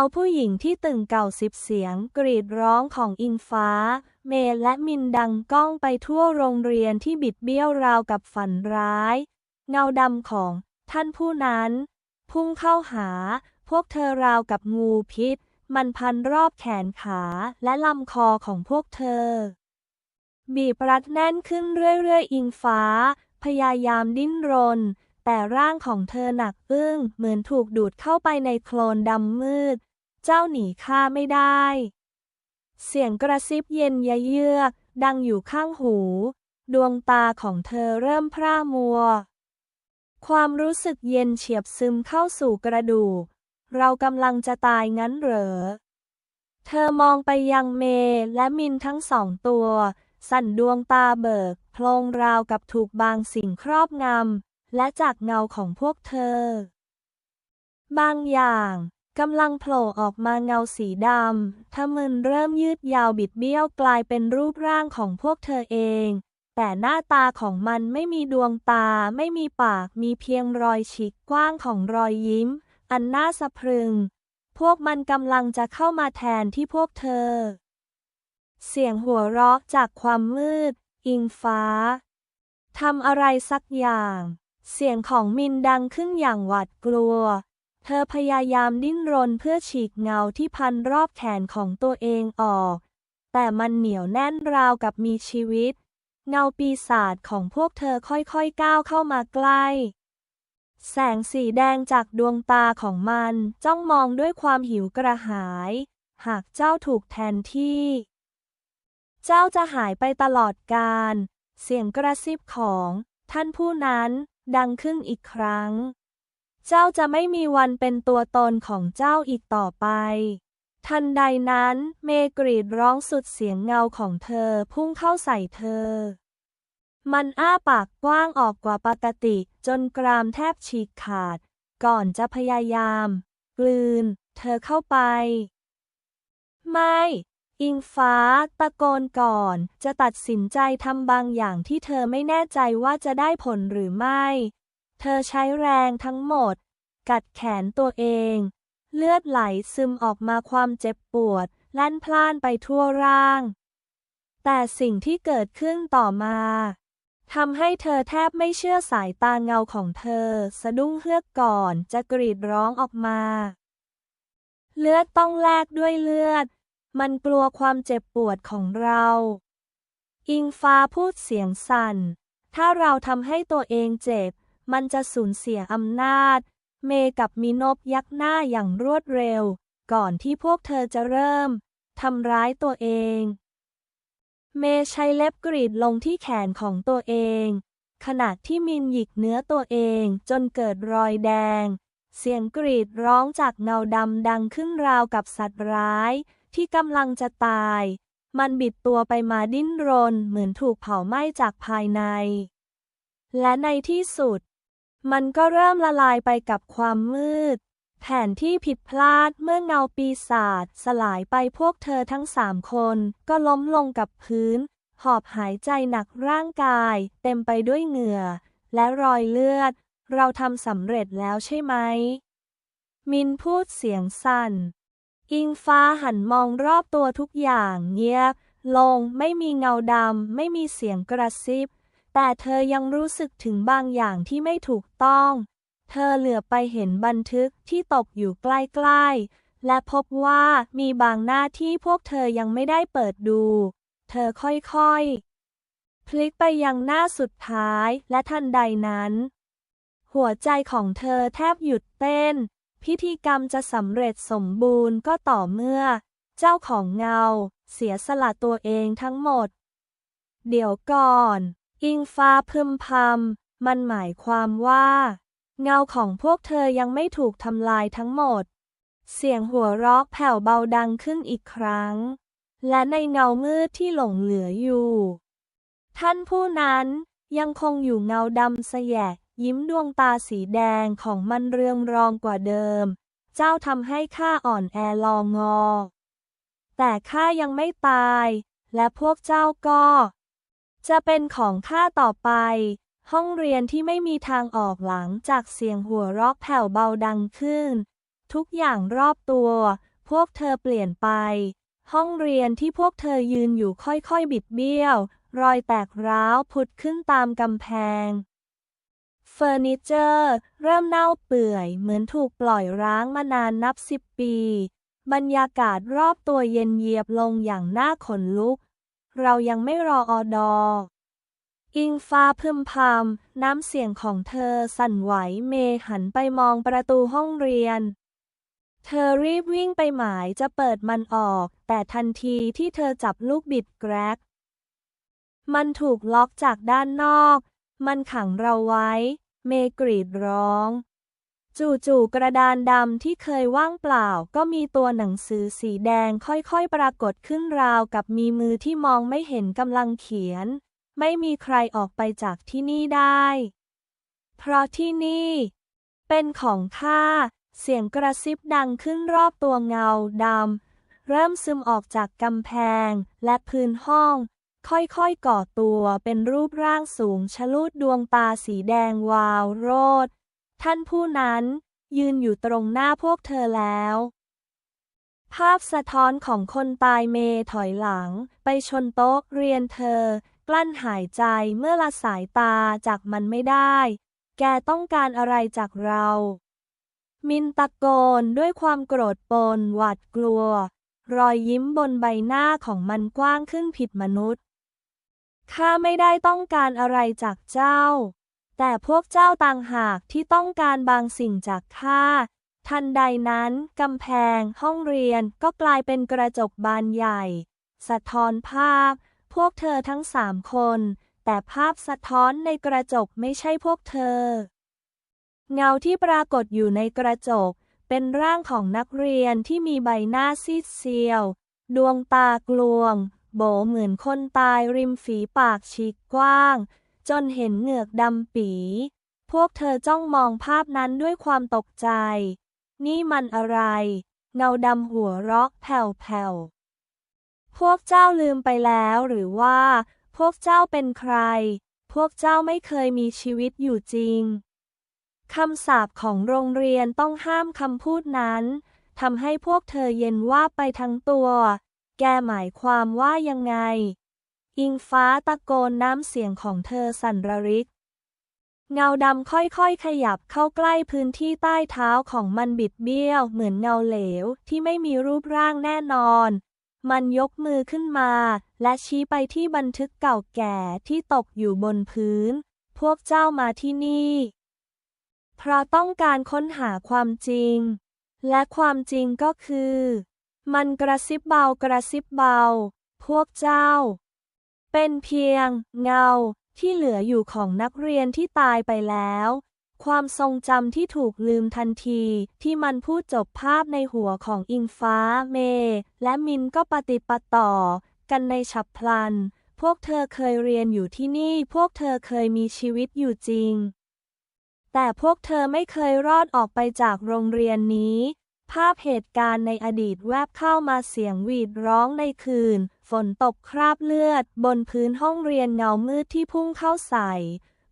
เอาผู้หญิงที่ตึงเก่าสิบเสียงกรีดร้องของอิงฟ้า เมย์และมินดังก้องไปทั่วโรงเรียนที่บิดเบี้ยวราวกับฝันร้าย เงาดำของท่านผู้นั้น พุ่งเข้าหา พวกเธอราวกับงูพิษ มันพันรอบแขนขาและลำคอของพวกเธอ บีบรัดแน่นขึ้นเรื่อยๆ อิงฟ้า พยายามดิ้นรน แต่ร่างของเธอหนักอึ้งเหมือนถูกดูดเข้าไปในโคลนดำมืด เจ้าหนีข้าไม่ได้ เสียงกระซิบเย็นยะเยือก ดังอยู่ข้างหู ดวงตาของเธอเริ่มพร่ามัว ความรู้สึกเย็นเฉียบซึมเข้าสู่กระดูก เรากำลังจะตายงั้นเหรอ เธอมองไปยังเมย์และมินทั้งสองตัว สั่นดวงตาเบิกโพลงราวกับถูกบางสิ่งครอบงำและจากเงาของพวกเธอ บางอย่าง กำลังโผล่ออกมาเงาสีดำทมึนเริ่มยืดยาวบิดเบี้ยวกลายเป็นรูปร่างของพวกเธอเอง แต่หน้าตาของมันไม่มีดวงตา ไม่มีปาก มีเพียงรอยฉีกกว้างของรอยยิ้ม อันน่าสะพรึง พวกมันกำลังจะเข้ามาแทนที่พวกเธอ เสียงหัวเราะจากความมืด อิงฟ้าทำอะไรสักอย่าง เสียงของมินดังขึ้นอย่างหวาดกลัว เธอพยายามดิ้นรนเพื่อฉีกเงาที่พันรอบแขนของตัวเองออก แต่มันเหนียวแน่นราวกับมีชีวิต เงาปีศาจของพวกเธอค่อยๆก้าวเข้ามาใกล้ แสงสีแดงจากดวงตาของมันจ้องมองด้วยความหิวกระหาย หากเจ้าถูกแทนที่ เจ้าจะหายไปตลอดกาลเสียงกระซิบของท่านผู้นั้นดังขึ้นอีกครั้ง เจ้าจะไม่มีวันเป็นตัวตนของเจ้าอีกต่อไป ทันใดนั้น เมกรีดร้องสุดเสียงเงาของเธอพุ่งเข้าใส่เธอ มันอ้าปากกว้างออกกว่าปกติ จนกรามแทบฉีกขาด ก่อนจะพยายาม กลืน เธอเข้าไป ไม่ อิงฟ้า ตะโกนก่อน จะตัดสินใจทำบางอย่างที่เธอไม่แน่ใจว่าจะได้ผลหรือไม่ เธอใช้แรงทั้งหมด กัดแขนตัวเอง เลือดไหลซึมออกมาความเจ็บปวด ลั่นพล่านไปทั่วร่าง แต่สิ่งที่เกิดขึ้นต่อมาทำให้เธอแทบไม่เชื่อสายตาเงาของเธอ สะดุ้งเฮือกก่อนจะกรีดร้องออกมา เลือดต้องแลกด้วยเลือด มันกลัวความเจ็บปวดของเรา อิงฟ้าพูดเสียงสั่น ถ้าเราทำให้ตัวเองเจ็บ มันจะสูญเสียอำนาจ เมกับมินบยักหน้าอย่างรวดเร็ว ก่อนที่พวกเธอจะเริ่มทำร้ายตัวเอง เมใช้เล็บกรีดลงที่แขนของตัวเอง ขณะที่มินหยิกเนื้อตัวเองจนเกิดรอยแดง เสียงกรีดร้องจากเงาดำดังขึ้นราวกับสัตว์ร้าย ที่กำลังจะตาย มันบิดตัวไปมาดิ้นรนเหมือนถูกเผาไหม้จากภายใน และในที่สุด มันก็เริ่มละลายไปกับความมืด แผนที่ผิดพลาดเมื่อเงาปีศาจสลายไปพวกเธอทั้งสามคน ก็ล้มลงกับพื้น หอบหายใจหนักร่างกาย เต็มไปด้วยเหงื่อ และรอยเลือด เราทำสำเร็จแล้วใช่ไหม มินพูดเสียงสั่น อิงฟ้าหันมองรอบตัวทุกอย่างเงียบ ลงไม่มีเงาดำไม่มีเสียงกระซิบ แต่เธอยังรู้สึกถึงบางอย่างที่ไม่ถูกต้อง เธอเหลือไปเห็นบันทึกที่ตกอยู่ใกล้ๆ และพบว่ามีบางหน้าที่พวกเธอยังไม่ได้เปิดดู เธอค่อยๆ พลิกไปยังหน้าสุดท้ายและทันใดนั้น หัวใจของเธอแทบหยุดเต้น พิธีกรรมจะสำเร็จสมบูรณ์ก็ต่อเมื่อ เจ้าของเงา เสียสละตัวเองทั้งหมด เดี๋ยวก่อน อิงฟ้าพึมพำมันหมายความว่า เงาของพวกเธอยังไม่ถูกทำลายทั้งหมด เสียงหัวเราะแผ่วเบาดังขึ้นอีกครั้ง และในเงามืดที่หลงเหลืออยู่ ท่านผู้นั้นยังคงอยู่เงาดำสยะยิ้มดวงตาสีแดงของมันเรืองรองกว่าเดิม เจ้าทำให้ข้าอ่อนแอลองงอ แต่ข้ายังไม่ตาย และพวกเจ้าก็ จะเป็นของข้าต่อไป ห้องเรียนที่ไม่มีทางออกหลังจากเสียงหัวเราะแผ่วเบาดังขึ้น ทุกอย่างรอบตัว พวกเธอเปลี่ยนไป ห้องเรียนที่พวกเธอยืนอยู่ค่อยๆ บิดเบี้ยว รอยแตกร้าวผุดขึ้นตามกำแพง เฟอร์นิเจอร์ เริ่มเน่าเปื่อยเหมือนถูกปล่อยร้างมานานนับสิบปี บรรยากาศรอบตัวเย็นเยียบลงอย่างน่าขนลุก เรายังไม่รออดอ อิงฟ้าพึมพำน้ำเสียงของเธอสั่นไหวเมยหันไปมองประตูห้องเรียน เธอรีบวิ่งไปหมายจะเปิดมันออก แต่ทันทีที่เธอจับลูกบิดแกรก มันถูกล็อกจากด้านนอก มันขังเราไว้ เมยกรีดร้อง จู่ๆกระดานดำที่เคยว่างเปล่า ก็มีตัวหนังสือสีแดงค่อยๆปรากฏขึ้นราวกับมีมือที่มองไม่เห็นกำลังเขียน ไม่มีใครออกไปจากที่นี่ได้ เพราะที่นี่ เป็นของข้าเสียงกระซิบดังขึ้นรอบตัวเงาดำ เริ่มซึมออกจากกำแพงและพื้นห้อง ค่อยๆก่อตัวเป็นรูปร่างสูงชะลูดดวงตาสีแดงวาวโรด ท่านผู้นั้นยืนอยู่ตรงหน้าพวกเธอแล้ว ภาพสะท้อนของคนตายเมถอยหลัง ไปชนโต๊ะเรียนเธอ กลั้นหายใจเมื่อละสายตาจากมันไม่ได้ แกต้องการอะไรจากเรา มินตะโกนด้วยความโกรธปนหวาดกลัว รอยยิ้มบนใบหน้าของมันกว้างขึ้นผิดมนุษย์ข้าไม่ได้ต้องการอะไรจากเจ้า แต่พวกเจ้าต่างหากที่ต้องการบางสิ่งจากข้า ทันใดนั้นกำแพงห้องเรียนก็กลายเป็นกระจกบานใหญ่ สะท้อนภาพ พวกเธอทั้งสามคน แต่ภาพสะท้อนในกระจกไม่ใช่พวกเธอ เงาที่ปรากฏอยู่ในกระจก เป็นร่างของนักเรียนที่มีใบหน้าซีดเซียว ดวงตากลวง โบเหมือนคนตายริมฝีปากฉีกกว้าง จนเห็นเหงือกดำปี พวกเธอจ้องมองภาพนั้นด้วยความตกใจ นี่มันอะไร เงาดำหัวเราะแผ่วๆ พวกเจ้าลืมไปแล้วหรือว่า พวกเจ้าเป็นใคร พวกเจ้าไม่เคยมีชีวิตอยู่จริง คำสาปของโรงเรียนต้องห้ามคำพูดนั้นทำให้พวกเธอเย็นว่าไปทั้งตัว แกหมายความว่ายังไง อิงฟ้าตะโกนน้ำเสียงของเธอสั่นระริก เงาดำค่อยๆ ขยับเข้าใกล้พื้นที่ใต้เท้าของมันบิดเบี้ยว เหมือนเงาเหลวที่ไม่มีรูปร่างแน่นอน มันยกมือขึ้นมา และชี้ไปที่บันทึกเก่าแก่ที่ตกอยู่บนพื้น พวกเจ้ามาที่นี่ เพราะต้องการค้นหาความจริง และความจริงก็คือ มันกระซิบเบากระซิบเบา พวกเจ้า เป็นเพียงเงาที่เหลืออยู่ของนักเรียนที่ตายไปแล้ว ความทรงจำที่ถูกลืมทันทีที่มันพูดจบภาพในหัวของอิงฟ้าเม และมินก็ปฏิปต่อ กันในฉับพลัน พวกเธอเคยเรียนอยู่ที่นี่ พวกเธอเคยมีชีวิตอยู่จริง แต่พวกเธอไม่เคยรอดออกไปจากโรงเรียนนี้ ภาพเหตุการณ์ในอดีตแวบเข้ามาเสียงหวีดร้องในคืน ฝนตกคราบเลือด บนพื้นห้องเรียนเงามืดที่พุ่งเข้าใส่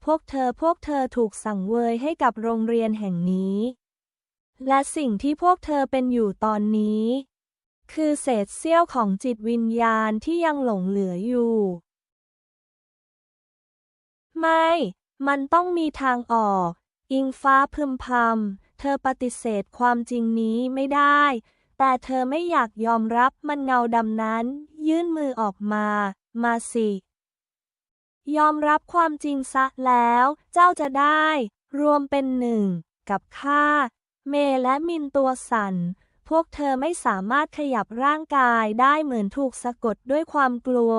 พวกเธอพวกเธอถูกสั่งเวยให้กับโรงเรียนแห่งนี้ และสิ่งที่พวกเธอเป็นอยู่ตอนนี้ คือเศษเสี้ยวของจิตวิญญาณที่ยังหลงเหลืออยู่ ไม่ มันต้องมีทางออก อิงฟ้าพึมพำ เธอปฏิเสธความจริงนี้ไม่ได้ แต่เธอไม่อยากยอมรับมันเงาดำนั้น ยื่นมือออกมา มาสิ ยอมรับความจริงซะแล้ว เจ้าจะได้ รวมเป็นหนึ่ง กับข้า เมและมินตัวสั่น พวกเธอไม่สามารถขยับร่างกายได้เหมือนถูกสะกดด้วยความกลัว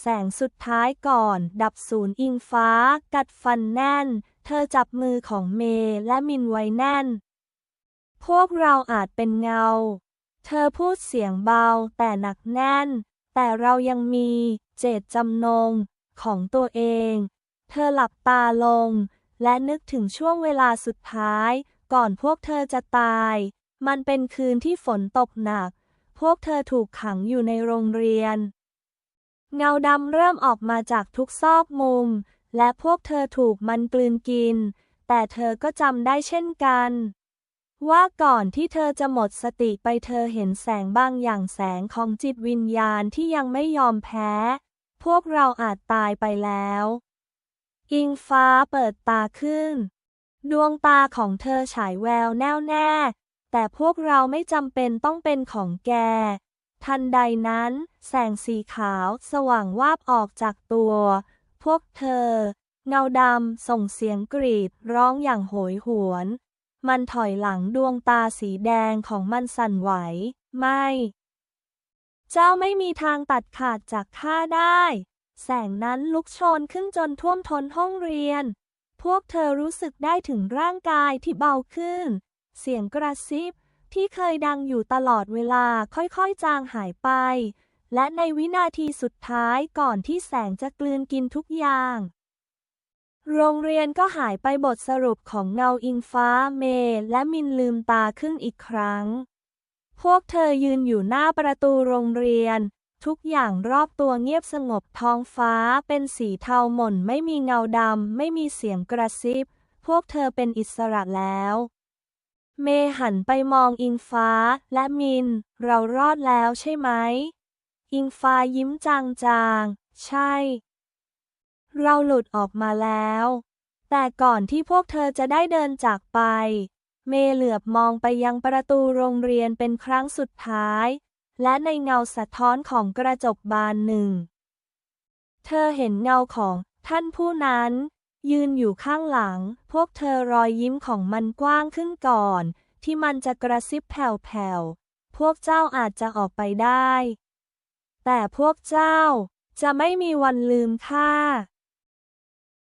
แสงสุดท้ายก่อน ดับศูนย์อิงฟ้า กัดฟันแน่น เธอจับมือของเมและมินไว้แน่น พวกเราอาจเป็นเงา เธอพูดเสียงเบาแต่หนักแน่น แต่เรายังมีเจตจำนงของตัวเอง เธอหลับตาลง และนึกถึงช่วงเวลาสุดท้าย ก่อนพวกเธอจะตาย มันเป็นคืนที่ฝนตกหนัก พวกเธอถูกขังอยู่ในโรงเรียน เงาดำเริ่มออกมาจากทุกซอกมุม และพวกเธอถูกมันกลืนกิน แต่เธอก็จำได้เช่นกัน ว่าก่อนที่เธอจะหมดสติไปเธอเห็นแสงบางอย่างแสงของจิตวิญญาณที่ยังไม่ยอมแพ้ พวกเราอาจตายไปแล้ว อิงฟ้าเปิดตาขึ้น ดวงตาของเธอฉายแววแน่วแน่ แต่พวกเราไม่จำเป็นต้องเป็นของแกทันใดนั้น แสงสีขาวสว่างวาบออกจากตัว พวกเธอ เงาดำส่งเสียงกรีดร้องอย่างโหยหวน มันถอยหลังดวงตาสีแดงของมันสั่นไหว ไม่ เจ้าไม่มีทางตัดขาดจากข้าได้ แสงนั้นลุกโชนขึ้นจนท่วมท้นห้องเรียน พวกเธอรู้สึกได้ถึงร่างกายที่เบาขึ้น เสียงกระซิบที่เคยดังอยู่ตลอดเวลาค่อยๆจางหายไป และในวินาทีสุดท้ายก่อนที่แสงจะกลืนกินทุกอย่าง โรงเรียนก็หายไปบทสรุปของเงาอิงฟ้าเมย์และมินลืมตาขึ้นอีกครั้ง พวกเธอยืนอยู่หน้าประตูโรงเรียน ทุกอย่างรอบตัวเงียบสงบท้องฟ้าเป็นสีเทาหม่นไม่มีเงาดำไม่มีเสียงกระซิบ พวกเธอเป็นอิสระแล้วเมย์หันไปมองอิงฟ้าและมิน เรารอดแล้วใช่ไหม อิงฟ้ายิ้มจางๆ ใช่ เราหลุดออกมาแล้ว แต่ก่อนที่พวกเธอจะได้เดินจากไป เมเหลือบมองไปยังประตูโรงเรียนเป็นครั้งสุดท้าย และในเงาสะท้อนของกระจกบานหนึ่ง เธอเห็นเงาของท่านผู้นั้น ยืนอยู่ข้างหลัง พวกเธอรอยยิ้มของมันกว้างขึ้นก่อน ที่มันจะกระซิบแผ่วๆ พวกเจ้าอาจจะออกไปได้ แต่พวกเจ้าจะไม่มีวันลืมข้า